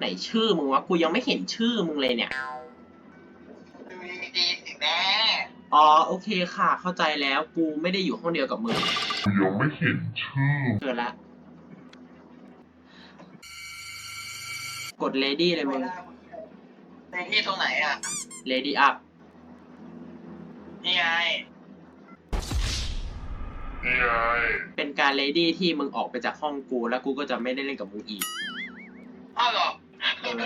ไหนชื่อมึงวะกูยังไม่เห็นชื่อมึงเลยเนี่ย ดูดีๆสิแม่อ๋อโอเคค่ะ เข้าใจแล้วกูไม่ได้อยู่ห้องเดียวกับมึง ยังไม่เห็นชื่อ เกิดละ กด lady เลยมึงในที่ตรงไหนอะ lady up นี่ไง นี่ไงเป็นการ lady ที่มึงออกไปจากห้องกู แล้วกูก็จะไม่ได้เล่นกับมึงอีก อ้าวเหรอ เ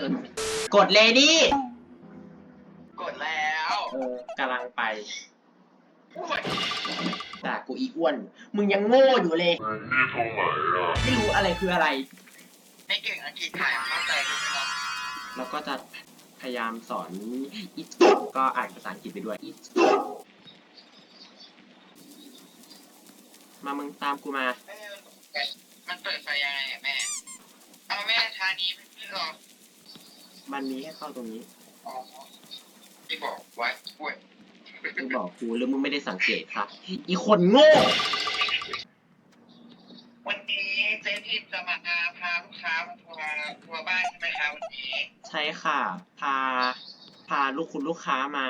ออกด lady กดแล้วเออกำลังไปอุ้ยแต่กูอีอ้วน มึงยังโง่อยู่เลยในที่ตรงไหนอะไม่รู้อะไรคืออะไร ไม่เก่งอังกฤษถ่ายเข้าใจดูนะแล้วก็จะพยายามสอนอีก็อ่านภาษาอังกฤษไปด้วยอีมามึงตามกูมาเออมันเปิดไฟยังไงอะแม่ เอาแม่ทางนี้ไม่ใช่ หรอมันมีให้เข้าตรงนี้อ๋อที่บอกไว้อุ้ยมึงบอกกูหรือมึงไม่ได้สังเกตค่ะอีคนโง่ วันนี้เจ๊ทิพย์จะมาพาลูกค้ามาทัวร์ทัวร์บ้านใช่ไหมคะวันนี้ใช่ค่ะ พา พาลูกคุณลูกค้ามา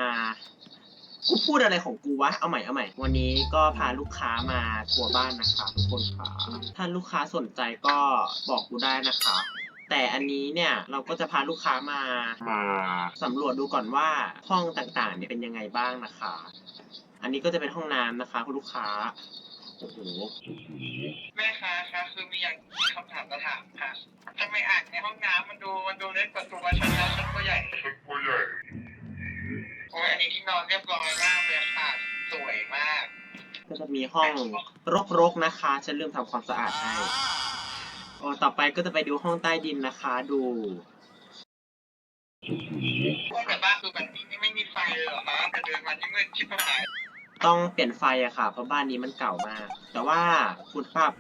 กูพูดอะไรของกูวะ เอาใหม่เอาใหม่ วันนี้ก็พาลูกค้ามาทัวร์บ้านนะคะ ทุกคนค่ะ ถ้าลูกค้าสนใจก็บอกกูได้นะคะ แต่อันนี้เนี่ยเราก็จะพาลูกค้ามามาสำรวจดูก่อนว่าห้องต่างๆเนี่ยเป็นยังไงบ้างนะคะ อันนี้ก็จะเป็นห้องน้ำนะคะ คุณลูกค้าโอ้โหแม่คะคะคือมีอย่างมีคำถามจะถามค่ะทำไมอ่างในห้องน้ำมันดูมันดูเล็กกว่าตัวฉันแล้วฉันก็ใหญ่ฉันก็ใหญ่โอ้ยอันนี้ที่นอนเรียบร้อยมากเลยค่ะสวยมาก ก็จะมีห้องรกๆนะคะ ฉันลืมทำความสะอาดให้ โอ้ต่อไปก็จะไปดูห้องใต้ดินนะคะ ดูพวกแบบบ้านคือแบบนี้ไม่มีไฟเลยเหรอคะแต่เดินมาที่มืดชิบหายต้องเปลี่ยนไฟอะค่ะ เพราะบ้านนี้มันเก่ามาก แต่ว่าคุณภาพ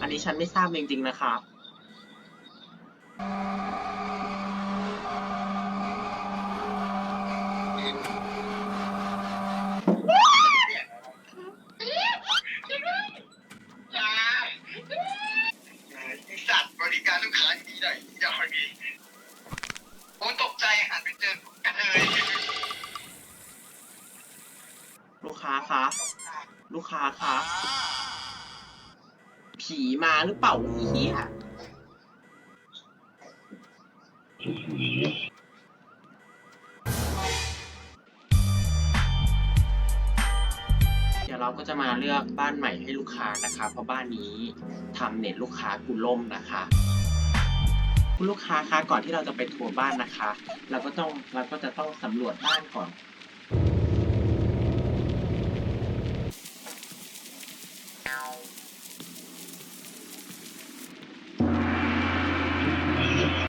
อันนี้ฉันไม่ทราบจริงๆนะคะจ้าอีสัตว์บริการลู กค้าดีหน่อยอย่าคอยดีโอ้ตกใจหันไปเจอกระเทยลูกค้าคะลูกค้าคะผีมาหรือเปล่าเฮียเดี๋ยวเราก็จะมาเลือกบ้านใหม่ให้ลูกค้านะคะ เพราะบ้านนี้ทำเน็ตลูกค้ากูล่มนะคะ คุณลูกค้าคะก่อนที่เราจะไปทัวร์บ้านนะคะ เราก็ต้องเราก็จะต้องสำรวจบ้านก่อน